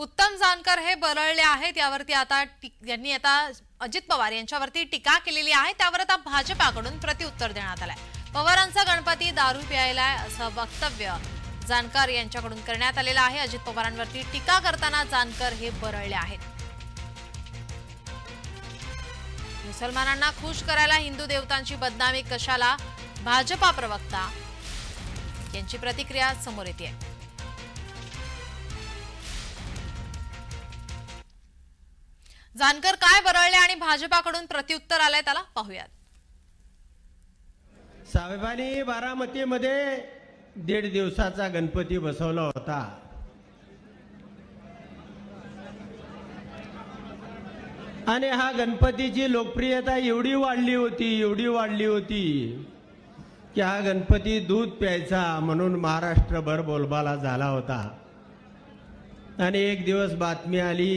उत्तम जानकर हे बरळले आहेत. यावरती आता टी- यांनी आता अजित पवार यांच्यावरती टीका केलेली आहे. त्यावर आता भाजपाकडून प्रतिउत्तर देण्यात आलंय. पवारांचा गणपती दारू प्यायलाय असं वक्तव्य जानकर यांच्याकडून करण्यात आलेलं आहे. अजित पवारांवरती टीका करताना जानकर हे बरळले आहेत. मुसलमानांना खुश करायला हिंदू देवतांची बदनामी कशाला? भाजपा प्रवक्ता यांची प्रतिक्रिया समोर येते जानकर काय बरळले आणि भाजपाकडून प्रत्युत्तर आलंय त्याला? पाहूयात. साहेबांनी बारामतीमध्ये दीड दिवसाचा गणपती बसवला होता. आणि हा गणपतीची लोकप्रियता एवढी वाढली होती एवढी वाढली होती की हा गणपती दूध प्यायचा म्हणून महाराष्ट्रभर बोलबाला झाला होता. आणि एक दिवस बातमी आली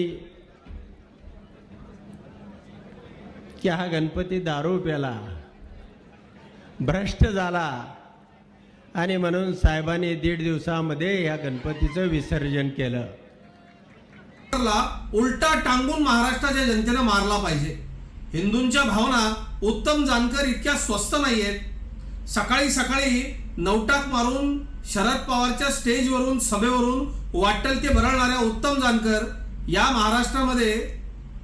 की हा गणपती दारू प्याला. भ्रष्ट झाला. आणि म्हणून साहेबांनी दीड दिवसामध्ये या गणपतीचं विसर्जन केलं. ला उलटा टांगून महाराष्ट्राच्या जनतेनं मारला पाहिजे. हिंदूंच्या भावना उत्तम जानकर इतक्या स्वस्त नाही आहेत सकाळी सकाळी नवटाक मारून शरद पवारच्या स्टेजवरून सभेवरून वाटेल ते भरळणाऱ्या उत्तम जानकर या महाराष्ट्रामध्ये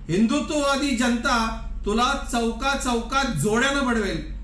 हिंदुत्ववादी जनता तुला चौका चौकात जोड्यानं बडवेल.